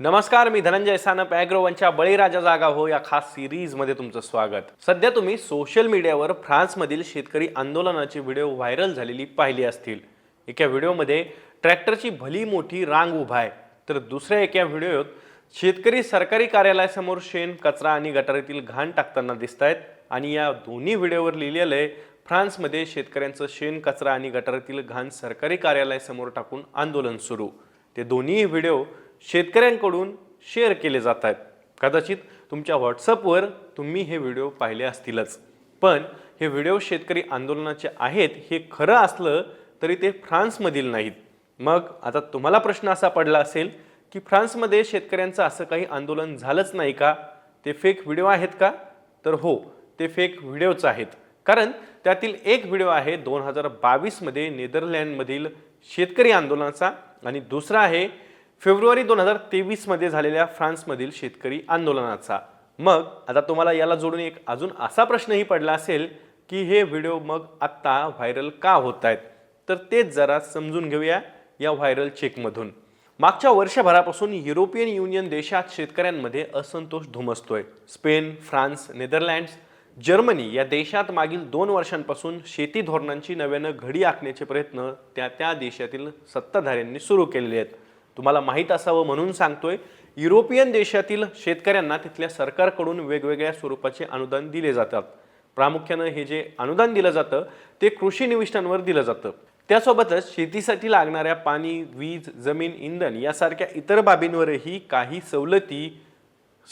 नमस्कार मी धनंजय सानप ॲग्रोवनच्या बळीराजा जागा हो या खास सिरीजमध्ये तुमचं स्वागत. सध्या तुम्ही सोशल मीडियावर फ्रान्समधील शेतकरी आंदोलनाचे व्हिडिओ व्हायरल झालेली पाहिली असतील. एका व्हिडिओमध्ये ट्रॅक्टरची भली मोठी रांग उभा आहे. तर दुसऱ्या एका व्हिडिओत शेतकरी सरकारी कार्यालयासमोर शेण कचरा आणि गटारीतील घाण टाकताना दिसत आहेत आणि या दोन्ही व्हिडिओवर लिहिलेलं आहे फ्रान्समध्ये शेतकऱ्यांचं शेण कचरा आणि गटारातील घाण सरकारी कार्यालयासमोर टाकून आंदोलन सुरू. ते दोन्ही व्हिडिओ शेतकऱ्यांकडून शेअर केले जात आहेत कदाचित तुमच्या व्हॉट्सअपवर तुम्ही हे व्हिडिओ पाहिले असतीलच. पण हे व्हिडिओ शेतकरी आंदोलनाचे आहेत हे खरं असलं तरी ते फ्रान्समधील नाहीत. मग आता तुम्हाला प्रश्न असा पडला असेल की फ्रान्समध्ये शेतकऱ्यांचं असं काही आंदोलन झालंच नाही का? ते फेक व्हिडिओ आहेत का? तर हो ते फेक व्हिडिओच आहेत. कारण त्यातील एक व्हिडिओ आहे दोन हजार बावीसमध्ये नेदरलँडमधील शेतकरी आंदोलनाचा आणि दुसरा आहे फेब्रुवारी दोन हजार तेवीसमध्ये झालेल्या फ्रान्समधील शेतकरी आंदोलनाचा. मग आता तुम्हाला याला जोडून एक अजून असा प्रश्नही पडला असेल की हे व्हिडिओ मग आत्ता व्हायरल का होत आहेत तर तेच जरा समजून घेऊया या व्हायरल चेकमधून. मागच्या वर्षभरापासून युरोपियन युनियन देशात शेतकऱ्यांमध्ये असंतोष धुमसतोय. स्पेन फ्रान्स नेदरलँड्स जर्मनी या देशात मागील दोन वर्षांपासून शेती धोरणांची नव्यानं घडी आखण्याचे प्रयत्न त्या त्या देशातील सत्ताधाऱ्यांनी सुरू केलेले आहेत. तुम्हाला माहीत असावं म्हणून सांगतोय युरोपियन देशातील शेतकऱ्यांना तिथल्या सरकारकडून वेगवेगळ्या स्वरूपाचे अनुदान दिले जातात. प्रामुख्यानं हे जे अनुदान दिलं जातं ते कृषी निविष्ठांवर दिलं जातं. त्यासोबतच शेतीसाठी लागणाऱ्या पाणी वीज जमीन इंधन यासारख्या इतर बाबींवरही काही सवलती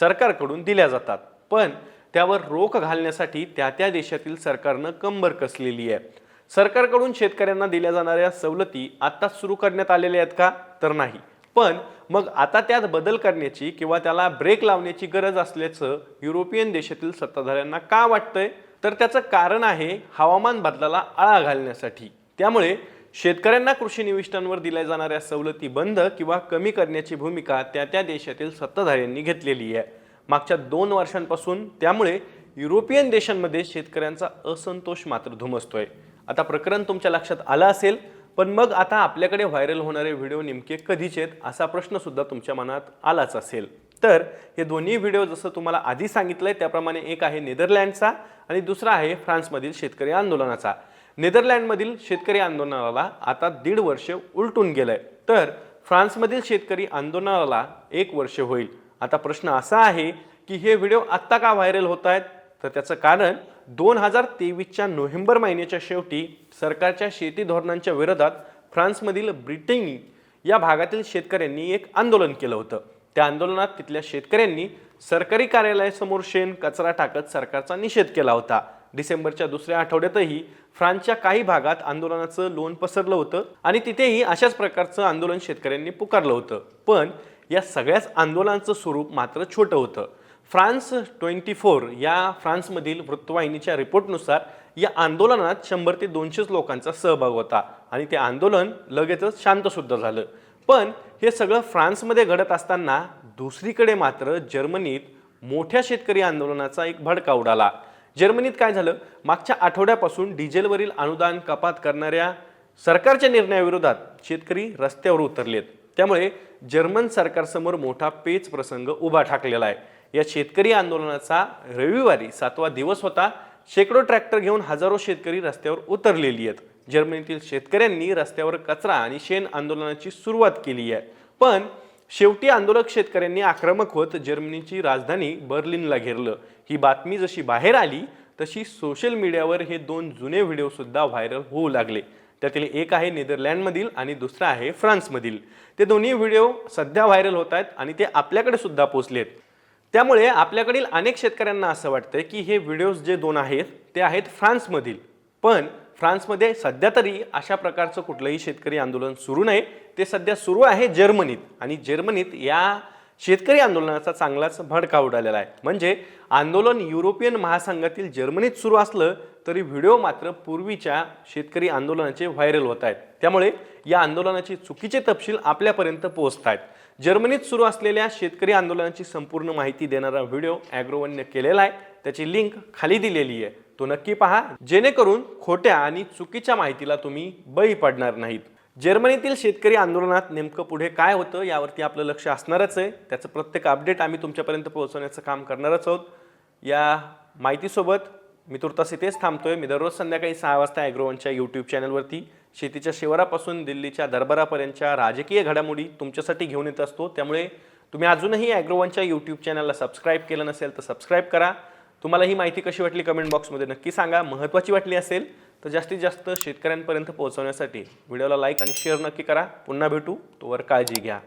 सरकारकडून दिल्या जातात. पण त्यावर रोख घालण्यासाठी त्या त्या देशातील सरकारनं कंबर कसलेली आहे. सरकारकडून शेतकऱ्यांना दिल्या जाणाऱ्या सवलती आत्ताच सुरू करण्यात आलेल्या आहेत का? तर नाही. पण मग आता त्यात बदल करण्याची किंवा त्याला ब्रेक लावण्याची गरज असल्याचं युरोपियन देशातील सत्ताधाऱ्यांना का वाटतंय? तर त्याचं कारण आहे हवामान बदलाला आळा घालण्यासाठी. त्यामुळे शेतकऱ्यांना कृषी निविष्ठांवर दिल्या जाणाऱ्या सवलती बंद किंवा कमी करण्याची भूमिका त्या त्या देशातील सत्ताधाऱ्यांनी घेतलेली आहे. मागच्या दोन वर्षांपासून त्यामुळे युरोपियन देशांमध्ये शेतकऱ्यांचा असंतोष मात्र धुमसतोय. आता प्रकरण तुमच्या लक्षात आलं असेल पण मग आता आपल्याकडे व्हायरल होणारे व्हिडिओ नेमके कधीचे आहेत असा प्रश्नसुद्धा तुमच्या मनात आलाच असेल. तर हे दोन्ही व्हिडिओ जसं तुम्हाला आधी सांगितलं आहे त्याप्रमाणे एक आहे नेदरलँडचा आणि दुसरा आहे फ्रान्समधील शेतकरी आंदोलनाचा. नेदरलँडमधील शेतकरी आंदोलनाला आता दीड वर्ष उलटून गेलं आहे तर फ्रान्समधील शेतकरी आंदोलनाला एक वर्ष होईल. आता प्रश्न असा आहे की हे व्हिडिओ आत्ता का व्हायरल होत आहेत तर त्याचं कारण दोन हजार तेवीसच्या नोव्हेंबर महिन्याच्या शेवटी सरकारच्या शेती धोरणांच्या विरोधात फ्रान्समधील ब्रिटिंग या भागातील शेतकऱ्यांनी एक आंदोलन केलं होतं. त्या आंदोलनात तिथल्या शेतकऱ्यांनी सरकारी कार्यालयासमोर शेण कचरा टाकत सरकारचा निषेध केला होता. डिसेंबरच्या दुसऱ्या आठवड्यातही फ्रान्सच्या काही भागात आंदोलनाचं लोन पसरलं होतं आणि तिथेही अशाच प्रकारचं आंदोलन शेतकऱ्यांनी पुकारलं होतं. पण या सगळ्याच आंदोलनाचं स्वरूप मात्र छोटं होतं. फ्रान्स ट्वेंटी फोर या फ्रान्समधील वृत्तवाहिनीच्या रिपोर्टनुसार या आंदोलनात शंभर ते दोनशेच लोकांचा सहभाग होता आणि ते आंदोलन लगेचच शांतसुद्धा झालं. पण हे सगळं फ्रान्समध्ये घडत असताना दुसरीकडे मात्र जर्मनीत मोठ्या शेतकरी आंदोलनाचा एक भडका उडाला. जर्मनीत काय झालं? मागच्या आठवड्यापासून डिझेलवरील अनुदान कपात करणाऱ्या सरकारच्या निर्णयाविरोधात शेतकरी रस्त्यावर उतरलेत. त्यामुळे जर्मन सरकारसमोर मोठा पेच प्रसंग उभा ठाकलेला आहे. या शेतकरी आंदोलनाचा रविवारी सातवा दिवस होता. शेकडो ट्रॅक्टर घेऊन हजारो शेतकरी रस्त्यावर उतरलेली आहेत. जर्मनीतील शेतकऱ्यांनी रस्त्यावर कचरा आणि शेण आंदोलनाची सुरुवात केली आहे. पण शेवटी आंदोलक शेतकऱ्यांनी आक्रमक होत जर्मनीची राजधानी बर्लिनला घेरलं. ही बातमी जशी बाहेर आली तशी सोशल मीडियावर हे दोन जुने व्हिडिओसुद्धा व्हायरल होऊ लागले. त्यातील एक आहे नेदरलँडमधील आणि दुसरा आहे फ्रान्समधील. ते दोन्ही व्हिडिओ सध्या व्हायरल होत आहेत आणि ते आपल्याकडे सुद्धा पोचलेत. त्यामुळे आपल्याकडील अनेक शेतकऱ्यांना असं वाटतं की हे व्हिडिओज जे दोन आहेत ते आहेत फ्रान्समधील. पण फ्रान्समध्ये सध्या तरी अशा प्रकारचं कुठलंही शेतकरी आंदोलन सुरू नाही. ते सध्या सुरू आहे जर्मनीत. आणि जर्मनीत या शेतकरी आंदोलनाचा चांगलाच भडका उडालेला आहे. म्हणजे आंदोलन युरोपियन महासंघातील जर्मनीत सुरू असलं तरी व्हिडिओ मात्र पूर्वीच्या शेतकरी आंदोलनाचे व्हायरल होत आहेत. त्यामुळे या आंदोलनाचे चुकीचे तपशील आपल्यापर्यंत पोहोचत आहेत. जर्मनीत सुरू असलेल्या शेतकरी आंदोलनाची संपूर्ण माहिती देणारा व्हिडिओ ॲग्रोवनने केलेला आहे. त्याची लिंक खाली दिलेली आहे. तो नक्की पहा. जेणेकरून खोट्या आणि चुकीच्या माहितीला तुम्ही बळी पडणार नाहीत. जर्मनीतील शेतकरी आंदोलनात नेमकं पुढे काय होतं यावरती आपलं लक्ष असणारच आहे. त्याचं प्रत्येक अपडेट आम्ही तुमच्यापर्यंत पोहोचवण्याचं काम करणारच आहोत. या माहितीसोबत मी तुर्तास इथेच थांबतोय. मी दररोज संध्याकाळी सहा वाजता ॲग्रोवनच्या यूट्यूब चॅनलवरती शेतीच्या शिवारापासून दिल्लीच्या दरबारापर्यंतच्या राजकीय घडामोडी तुमच्यासाठी घेऊन येत असतो. त्यामुळे तुम्ही अजूनही ॲग्रोवनच्या यूट्यूब चॅनलला सबस्क्राईब केलं नसेल तर सबस्क्राईब करा. तुम्हाला ही माहिती कशी वाटली कमेंट बॉक्समध्ये नक्की सांगा. महत्त्वाची वाटली असेल तर जास्तीत जास्त शेतकऱ्यांपर्यंत पोहोचवण्यासाठी व्हिडिओला लाईक आणि शेअर नक्की करा. पुन्हा भेटू. तोवर काळजी घ्या.